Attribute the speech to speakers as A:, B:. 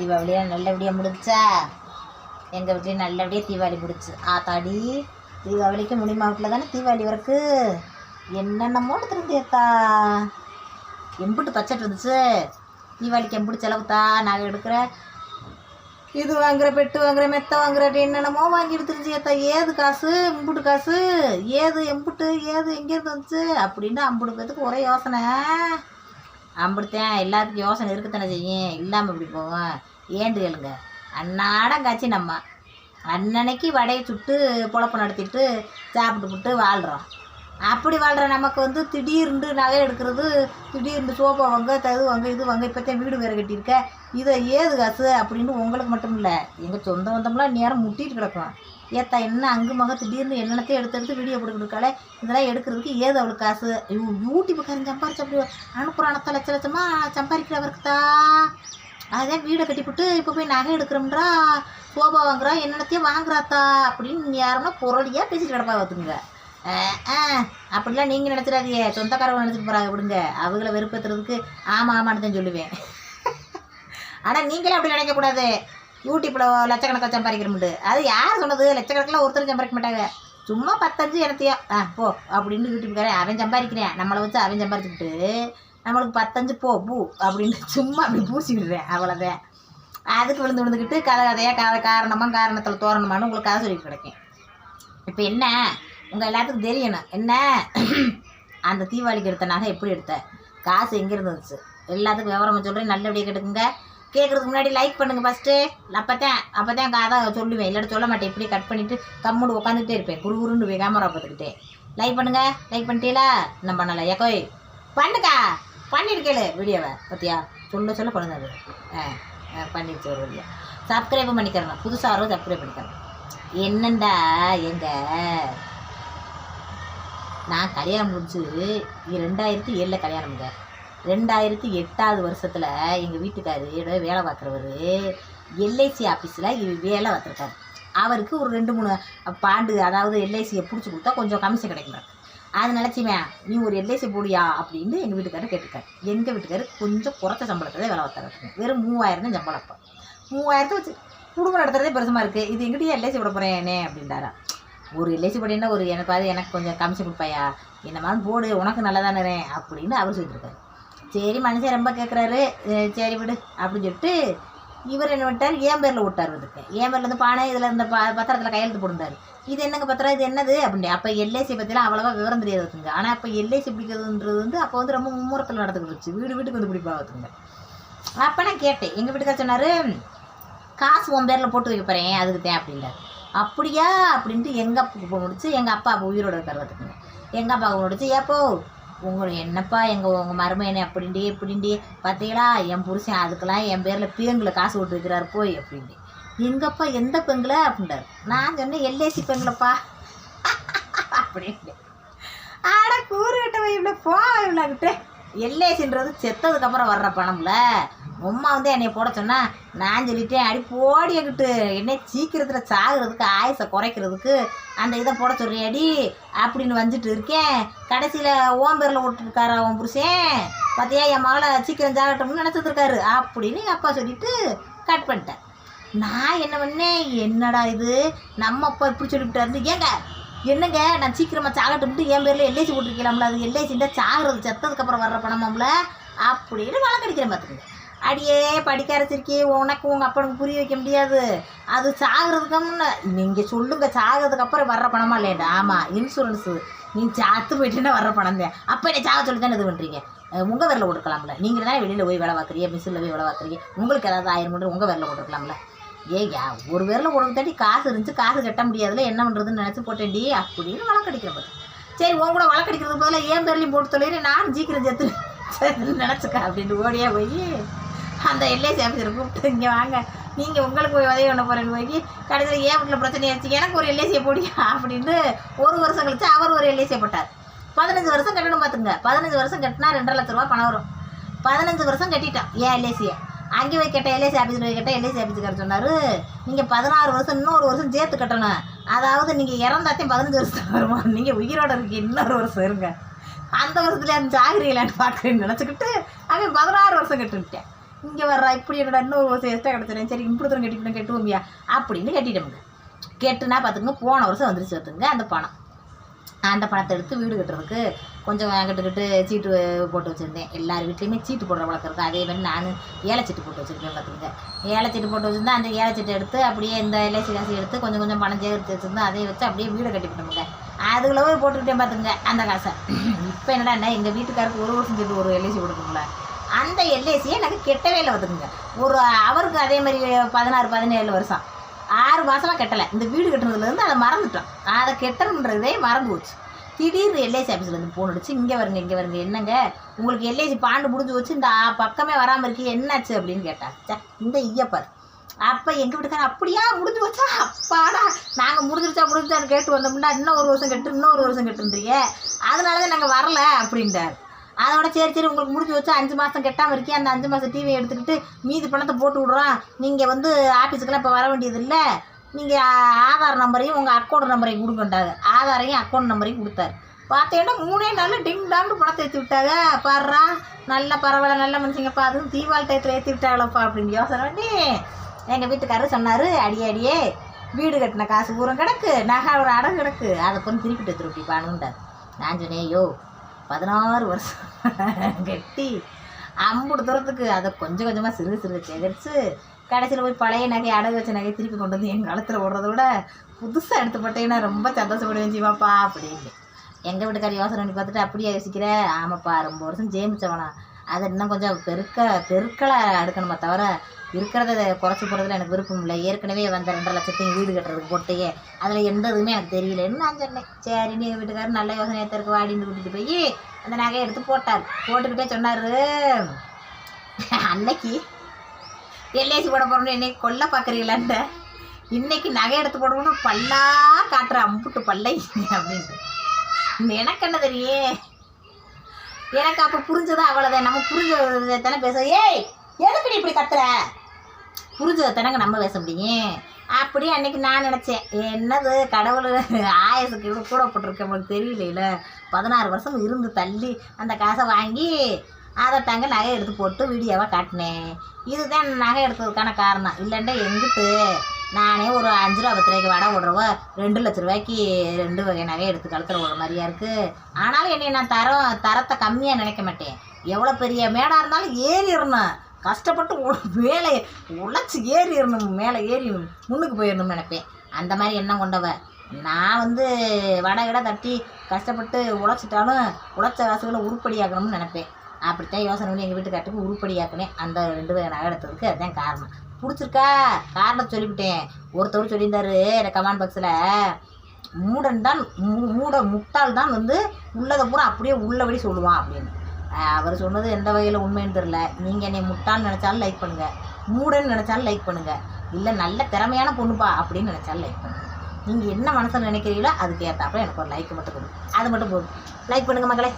A: தீபாவளியாக நல்லபடியாக முடிச்சா? எங்கள் வீட்லேயும் நல்லபடியாக தீபாவளி முடிச்சு. ஆத்தாடி தீபாவளிக்கு முடிமாவட்டில் தானே தீபாவளி வரக்கு என்னென்னமோ திருந்தியத்தா எம்புட்டு பட்ஜெட் இருந்துச்சு தீபாவளிக்கு எம்பிட்டு செலவுத்தா நாங்கள் எடுக்கிற. இது வாங்குற பெட்டு வாங்குற மெத்த வாங்குற என்னென்னமோ வாங்கி எடுத்துருச்சு ஏத்தா ஏது காசு? எம்புட்டு காசு? ஏது எம்புட்டு? ஏது எங்கேருந்து வந்துச்சு? அப்படின்னு அம்புட்டு பேத்துக்கு ஒரே யோசனை. அம்பிடுத்தேன் எல்லாத்துக்கும் யோசனை இருக்குத்தானே செய்யும். இல்லாமல் இப்படி போவேன் ஏண்டு கேளுங்க அன்னாடம் காட்சி நம்ம. அன்னன்னைக்கு வடையை சுட்டு பொழப்பு நடத்திட்டு சாப்பிட்டு விட்டு வாழ்கிறோம் அப்படி வாழ்கிற நமக்கு வந்து திடீர்னு நகை எடுக்கிறது திடீர்னு சோஃபா வாங்க தது வாங்க இது வாங்க இப்போத்தான் வீடு வேறு கட்டியிருக்க. இதை ஏது காசு அப்படின்னு உங்களுக்கு மட்டும் இல்லை எங்கள் சொந்த வந்தம்லாம் நேரம் முட்டிட்டு கிடக்கும். ஏத்தா என்ன அங்கு மக திடீர்னு என்னென்னத்தையும் எடுத்து எடுத்து வீடியோ போட்டுக்கிட்டு இதெல்லாம் எடுக்கிறதுக்கு ஏது அவளுக்கு காசு? யூ- யூடியூப்புக்காரன் சம்பாரிச்சு அப்படி அனுப்புகிறானத்த லட்ச லட்சமாக சம்பாதிக்கிறவருக்கு தான் அதான் வீடை கட்டிவிட்டு இப்போ போய் நகை எடுக்கிறோம்ன்றா கோபம் வாங்குறா என்னென்னத்தையும் வாங்குறாத்தா அப்படின்னு யாருன்னா பொருளியாக பேசிட்டு கிடப்பா பார்த்துங்க அப்படிலாம் நீங்கள் நினச்சிடாதீங்க. சொந்தக்காரவங்க நினச்சிட்டு போகிறாங்க விடுங்க. அவங்கள வெறுப்பேற்றுறதுக்கு ஆமாம் ஆமான்னு தான் சொல்லுவேன். ஆனால் நீங்களே அப்படி நினைக்கக்கூடாது யூடியூப்பில் லட்சக்கணக்காக சம்பாதிக்கிறோம்ட்டு அது யார் சொன்னது? லட்சக்கணக்கில் ஒருத்தரும் சம்பாதிக்க மாட்டாங்க. சும்மா பத்தஞ்சு எனத்தையா ஆ போ அப்படின்னு யூடியூப்காரன் அவன் சம்பாதிக்கிறேன். நம்மளை வச்சு அவன் சம்பாதிச்சுக்கிட்டு நம்மளுக்கு பத்தஞ்சு போ பூ அப்படின்னு சும்மா அப்படி பூசி விடுறேன் அவ்வளோதான் அதுக்கு விழுந்து விழுந்துக்கிட்டு கதை கதையாக கதை காரணமாக காரணத்தில் தோரணமானு உங்களுக்கு கதை சொல்லிட்டு கிடைக்கும் இப்போ என்ன? உங்கள் எல்லாத்துக்கும் தெரியணும். என்ன? அந்த தீபாவளிக்கு எடுத்த நகை எப்படி எடுத்த? காசு எங்கே இருந்துச்சு? எல்லாத்துக்கும் விவரமாக சொல்கிறேன் நல்லபடியாக கேட்டுக்குங்க. கேட்குறதுக்கு முன்னாடி லைக் பண்ணுங்கள் ஃபஸ்ட்டு அப்போ தான் அப்போ தான் கதை சொல்லுவேன். இல்லாட்டி சொல்ல மாட்டேன். இப்படி கட் பண்ணிவிட்டு கம்முன்னு உட்காந்துட்டே இருப்பேன். குரு குருன்னு போய் கேமரா பார்த்துக்கிட்டே லைக் பண்ணுங்கள் லைக் பண்ணிட்டீங்களா? இன்னும் பண்ணலை ஏக்கோய் பண்ணுக்கா? பண்ணியிருக்கேளே வீடியோவை பார்த்தியா சொல்ல சொல்ல பண்ணுங்க ஆ ஆ, ஒரு வீடியோ சப்ஸ்கிரைபும் பண்ணிக்கிறேன் புதுசாக வரும் சப்ஸ்கிரைப் பண்ணிக்கிறேன். என்னண்டா எங்க? நான் கல்யாணம் முடிச்சு ரெண்டாயிரத்தி ஏழில் கல்யாணம்ங்க ரெண்டாயிரத்தி எட்டாவது வருஷத்தில் எங்கள் வீட்டுக்காரு வேலை பார்க்குறவர் எல்ஐசி ஆஃபீஸில் வேலை பார்த்துருக்காரு. அவருக்கு ஒரு ரெண்டு மூணு பாண்டு அதாவது எல்ஐசியை பிடிச்சி கொடுத்தா கொஞ்சம் கமிஷன் கிடைக்கும் அது சிமையா நீ ஒரு எல்ஐசி போடியா அப்படின்னு எங்கள் வீட்டுக்காரர் கேட்டிருக்காரு. எங்கள் வீட்டுக்காரர் கொஞ்சம் குறைச்ச சம்பளத்தை வேலை வைத்தாரு வெறும் மூவாயிரம் தான் சம்பளம் அப்போ. மூவாயிரத்தை வச்சு குடும்பம் நடத்துறதே பெருசமாக இருக்குது இது எங்கிட்டயே எல்ஐசி விட போகிறேன் என்ன அப்படின்றாரா. ஒரு எல்ஐசி போட்டீங்கன்னா ஒரு எனக்கு பாரு எனக்கு கொஞ்சம் கமிஷன் கொடுப்பாயா? மாதிரி போடு உனக்கு நல்லதானே அப்படின்னு அவர் சொல்லியிருக்காரு சரி மனுஷன் ரொம்ப கேட்குறாரு சரி விடு அப்படின்னு சொல்லிட்டு இவர் என்ன விட்டார் என் பேரில் விட்டார் இதுக்கு என் பேரில் இருந்து பானை இதில் இந்த ப பத்திரத்தில் கையெழுத்து போட்டுருந்தாரு? இது என்னங்க பத்திரம்? இது என்னது? அப்படின்னு அப்போ எல்ஐசி பற்றிலாம் அவ்வளோவா விவரம் தெரியாது இருக்குங்க ஆனால் அப்போ எல்ஐசி பிடிக்கிறதுன்றது வந்து அப்போ வந்து ரொம்ப மும்முரத்தில் நடந்துக்கிட்டு வச்சு வீடு வீட்டுக்கு வந்து பிடிப்பாங்க அப்போ நான் கேட்டேன். எங்கள் வீட்டுக்கார சொன்னார் காசு உன் பேரில் போட்டு வைக்க போகிறேன் அதுக்கு தான் அப்படின்னாரு. அப்படியா? அப்படின்ட்டு எங்கள் அப்பா முடிச்சு எங்கள் அப்பா அப்போ உயிரோட இருக்கார் எங்கள் அப்பாவுக்கு முடிச்சு ஏப்போ உங்களை என்னப்பா எங்கள் உங்கள் மருமையனை அப்படின்டி இப்படின்டி பார்த்தீங்களா? என் புருஷன் அதுக்கெல்லாம் என் பேரில் பேங்கில் காசு போட்டு வைக்கிறாரு போய் அப்படின்ட்டு எங்கப்பா எந்த பெங்கில் அப்படின்றார் நான் சொன்னேன் எல்ஏசி பெங்கிலப்பா அப்படின்ட்டு ஆட கூறு கட்ட இவ்வளோ போ எல்ஏசின்றது எல்ஐசின்றது செத்ததுக்கப்புறம் வர்ற பணம்ல. உம்மா வந்து என்னை போட சொன்னால் நான் சொல்லிட்டேன். அடி போடி என்னை சீக்கிரத்தில் சாகுறதுக்கு ஆயுசை குறைக்கிறதுக்கு அந்த இதை போட சொல்றியாடி அப்படின்னு வந்துட்டு இருக்கேன். கடைசியில் ஓம் பேரில் விட்டுருக்காரு அவன் புருஷன்? பார்த்தியா என் மகளை சீக்கிரம் சாகட்டும்னு நினச்சிருக்காரு அப்படின்னு எங்கள் அப்பா சொல்லிட்டு கட் பண்ணிட்டேன். நான் என்ன பண்ணேன்? என்னடா இது? நம்ம அப்பா இப்படி சொல்லிவிட்டாரு. ஏங்க என்னங்க? நான் சீக்கிரமாக சாகட்டும்ட்டு என் பேரில் எல்ஐசி போட்டிருக்கலாம்ல அது எல்ஐசின்ற சாகிறது செத்ததுக்கப்புறம் வர்ற பணமாம்ல அப்படின்னு வழக்கடிக்கிறேன் பார்த்துக்கங்க அடியே படிக்க உனக்கு உங்கள் அப்பனுக்கு புரிய வைக்க முடியாது. அது சாகிறதுக்கு நீங்கள் சொல்லுங்க சாகிறதுக்கு அப்புறம் வர்ற பணமா இல்லையா ஆமாம் இன்சூரன்ஸு நீ சாத்து போயிட்டுன்னா வர்ற பணம் தான். அப்போ என்ன சாக சொல்லி தானே இது பண்ணுறீங்க உங்கள் விரல கொடுக்கலாம்ல. நீங்கள் தானே வெளியில் போய் வேலை பார்க்குறீங்க மிஷினில் போய் வேலை பார்க்குறீங்க. உங்களுக்கு ஏதாவது ஆயிரம் கொண்டு உங்கள் விரல கொடுக்கலாம்ல. ஏய்யா ஒரு விரல கொடுக்க காசு இருந்துச்சு காசு கட்ட முடியாதுல என்ன பண்ணுறதுன்னு நினச்சி போட்டேன்டி அப்படின்னு வழக்கடிக்கிற பார்த்து சரி உன் கூட வழக்கடிக்கிறதுக்கு பதிலாக ஏன் பேர்லையும் போட்டு தொழில் நான் சீக்கிரம் செத்து நினச்சிக்க அப்படின்ட்டு ஓடியா போய். அந்த எல்ஐசி ஆஃபீஸரை கூப்பிட்டு இங்கே வாங்க. நீங்கள் உங்களுக்கு போய் உதவி பண்ண போகிறேன்னு போய் கடைசியில் ஏன் வீட்டில் பிரச்சனை ஆச்சு எனக்கு ஒரு எல்ஐசியை போடியா? அப்படின்னு ஒரு வருஷம் கழிச்சு அவர் ஒரு எல்ஐசியை போட்டார். பதினஞ்சு வருஷம் கட்டணும் பார்த்துங்க பதினஞ்சு வருஷம் கட்டினா ரெண்டரை லட்ச ரூபா பணம் வரும். பதினஞ்சு வருஷம் கட்டிட்டான். ஏன் எல்ஐசியை அங்கே போய் கேட்ட எல்ஐசி ஆஃபீஸில் போய் கேட்ட எல்ஐசி ஆஃபீஸுக்கார் சொன்னார். நீங்கள் பதினாறு வருஷம் இன்னொரு வருஷம் சேர்த்து கட்டணும். அதாவது நீங்கள் இறந்தாத்தையும் பதினஞ்சு வருஷம் வருமா? நீங்கள் உயிரோட இருக்கீங்க இன்னொரு வருஷம் இருங்க. அந்த வருஷத்துல அந்த இல்லைன்னு பார்க்குறேன்னு நினச்சிக்கிட்டு அவன் பதினாறு வருஷம் கட்டுவிட்டேன். இங்கே வர்றா இப்படி என்னடா இன்னொரு வருஷம் எக்ஸ்ட்ரா கிடச்சிடும் சரி இப்படி தூரம் கட்டிவிட்டோம் கட்டுவோம்பியா அப்படின்னு கட்டிட்டோமுங்க. கெட்டுனா பார்த்துங்க போன வருஷம் வந்துருச்சு பார்த்துங்க அந்த பணம். அந்த பணத்தை எடுத்து வீடு கட்டுறதுக்கு கொஞ்சம் கட்டுக்கிட்டு சீட்டு போட்டு வச்சுருந்தேன். எல்லார் வீட்லேயுமே சீட்டு போடுற வழக்கம் இருக்குது அதே மாதிரி நான் ஏழை சீட்டு போட்டு வச்சுருக்கேன் பார்த்துங்க ஏழை சீட்டு போட்டு வச்சுருந்தா அந்த ஏழை சீட்டை எடுத்து அப்படியே இந்த எல்ஐசி காசு எடுத்து கொஞ்சம் கொஞ்சம் பணம் சேர்த்து வச்சுருந்தா அதை வச்சு அப்படியே வீடு கட்டிவிட்டோமுங்க அதுக்குள்ளவே போட்டுக்கிட்டேன் பார்த்துங்க அந்த காசை. இப்போ என்னடா எங்கள் வீட்டுக்காருக்கு ஒரு வருஷம் சீட்டு ஒரு எல்ஐசி கொடுக்குங்களேன் அந்த எல்ஐசியை எனக்கு கெட்டவே இல்லை பார்த்துக்குங்க. ஒரு அவருக்கு அதே மாதிரி பதினாறு பதினேழு வருஷம். ஆறு மாதமாக கட்டலை. இந்த வீடு கட்டுறதுலேருந்து அதை மறந்துட்டோம். அதை கெட்டணுன்றதே மறந்து போச்சு. திடீர்னு எல்ஐசி ஆஃபீஸ்லேருந்து ஃபோன் அடிச்சு இங்கே வருங்க இங்கே வருங்க என்னங்க? உங்களுக்கு எல்ஐசி பாண்டு முடிஞ்சு வச்சு இந்த பக்கமே வராமல் இருக்கு என்னாச்சு? அப்படின்னு கேட்டாங்க. ச்சே, இந்த ஐயப்பார் அப்போ எங்கள் வீட்டுக்காரர் அப்படியா முடிஞ்சு வச்சா அப்பாடா நாங்கள் முடிஞ்சிருச்சா முடிஞ்சான்னு கேட்டு வந்தோம்னா இன்னும் ஒரு வருஷம் கெட்டு இன்னும் ஒரு வருஷம் கெட்டுன்றீங்க அதனால தான் நாங்கள் வரல அப்படின்ட்டார். அதோட சரி சரி உங்களுக்கு முடிஞ்சு வச்சு அஞ்சு மாதம் கெட்டாமல் இருக்கே அந்த அஞ்சு மாதம் டிவியை எடுத்துக்கிட்டு மீதி பணத்தை போட்டு விட்றோம் நீங்கள் வந்து ஆஃபீஸுக்கெல்லாம் இப்போ வர வேண்டியது இல்லை நீங்கள் ஆதார் நம்பரையும் உங்கள் அக்கௌண்ட் நம்பரையும் கொடுக்கண்டாங்க ஆதாரையும் அக்கௌண்ட் நம்பரையும் கொடுத்தாரு. பார்த்தீங்கன்னா மூணே நாளில் டிங் டாங்னு பணத்தை ஏற்றி விட்டாங்க பாடுறா நல்ல பரவாயில்ல நல்ல மனுஷங்கப்பா. அதுவும் தீபாவளி டயத்தில் ஏற்றி விட்டாங்களப்பா அப்படின்னு யோசனை பண்ணி எங்கள் வீட்டுக்காரர் சொன்னார் அடியே அடியே வீடு கட்டின காசு பூரம் கிடக்கு. நகை ஒரு அடகு கிடக்கு. அதை பொண்ணு திருப்பிட்டு திருப்பிப்பானுன்றார் நான் சொன்னேன் யோ பதினாறு வருஷம் கட்டி அம்புடு தூரத்துக்கு அதை கொஞ்சம் கொஞ்சமாக சிறு சிறு சேகரித்து கடைசியில் போய் பழைய நகை அடகு வச்ச நகை திருப்பி கொண்டு வந்து என் காலத்தில் ஓடுறத விட புதுசாக எடுத்து போட்டீங்கன்னா ரொம்ப சந்தோஷப்படுவேன் ஜீவாப்பா அப்படின்னு. எங்கள் வீட்டுக்கார யோசனை பண்ணி பார்த்துட்டு அப்படியே யோசிக்கிற? ஆமாப்பா ரொம்ப வருஷம் ஜேமிச்சவனா அதை இன்னும் கொஞ்சம் பெருக்க பெருக்களை எடுக்கணுமே தவிர இருக்கிறத குறைச்சி போகிறதுல எனக்கு விருப்பம் இல்லை. ஏற்கனவே வந்த ரெண்டரை லட்சத்தையும் வீடு கட்டுறதுக்கு போட்டையே அதில் எந்த இதுவுமே எனக்கு தெரியலன்னு நான் சொன்னேன்? சரி நீ வீட்டுக்காரர் நல்ல யோசனை இருக்கு. வாடின்னு கூட்டிகிட்டு போய் அந்த நகையை எடுத்து போட்டார். போட்டுக்கிட்டே சொன்னார் அன்னைக்கு எல்ஐசி போட போகிறோம்னு என்னை கொல்ல பார்க்குறீங்களான்ட்ட இன்னைக்கு நகை எடுத்து போடணும்னு பல்லா காட்டுற அம்புட்டு பல்லை. அப்படின்ட்டு எனக்கு என்ன தெரியே எனக்கு அப்போ புரிஞ்சது அவ்வளோதான் நம்ம புரிஞ்ச தானே பேச ஏய் எதுக்கு நீ இப்படி கத்துற? புரிஞ்சதை தானங்க நம்ம பேச முடியும். அப்படி அன்னைக்கு நான் நினச்சேன் என்னது கடவுள் ஆயசுக்கு இவ்வளோ கூட போட்டிருக்க நம்மளுக்கு தெரியலையில. பதினாறு வருஷம் இருந்து தள்ளி அந்த காசை வாங்கி அதை தாங்க நகை எடுத்து போட்டு வீடியோவாக காட்டினேன். இதுதான் நகை எடுத்ததுக்கான காரணம். இல்லைன்னா எங்கிட்டு நானே ஒரு அஞ்சு ரூபா பத்து ரூபாய்க்கு வடை விடுறவ ரெண்டு லட்ச ரூபாய்க்கு ரெண்டு வகை நகை எடுத்து கழுத்தில் விடுற மாதிரியா இருக்குது ஆனாலும் என்னை நான் தரம் தரத்தை கம்மியாக நினைக்க மாட்டேன். எவ்வளோ பெரிய மேடாக இருந்தாலும் ஏறிடணும் கஷ்டப்பட்டு உ- மேலே உழைச்சி ஏறிடணும் மேலே ஏறி முன்னுக்கு போயிடணும்னு நினைப்பேன். அந்த மாதிரி எண்ணம் கொண்டவ. நான் வந்து வடை கிட தட்டி கஷ்டப்பட்டு உழைச்சிட்டாலும் உழைச்ச காசுகளை உருப்படியாக்கணும்னு நினைப்பேன். அப்படித்தான் யோசனை பண்ணி எங்கள் வீட்டுக்காட்டுக்கு உருப்படியாக்கினேன். அந்த ரெண்டு வகை நகை எடுத்ததுக்கு அதுதான் காரணம். பிடிச்சிருக்கா காரணத்தை சொல்லிவிட்டேன். ஒருத்தவர் சொல்லியிருந்தாரு எனக்கு கமெண்ட் பாக்ஸில் மூடன் தான் மூட முட்டால் தான் வந்து உள்ளதை பூரா அப்படியே உள்ளபடி சொல்லுவான் அப்படின்னு. அவர் சொன்னது எந்த வகையில் உண்மைன்னு தெரில நீங்கள் என்னை முட்டான்னு நினச்சாலும் லைக் பண்ணுங்கள் மூடன்னு நினச்சாலும் லைக் பண்ணுங்கள் இல்லை நல்ல திறமையான பொண்ணுப்பா அப்படின்னு நினச்சாலும் லைக் பண்ணுங்கள் நீங்கள் என்ன மனசில் நினைக்கிறீங்களோ அதுக்கு ஏற்றாப்புல எனக்கு ஒரு லைக் மட்டும் கொடுங்க அது மட்டும் போதும். லைக் பண்ணுங்கள் மக்களே.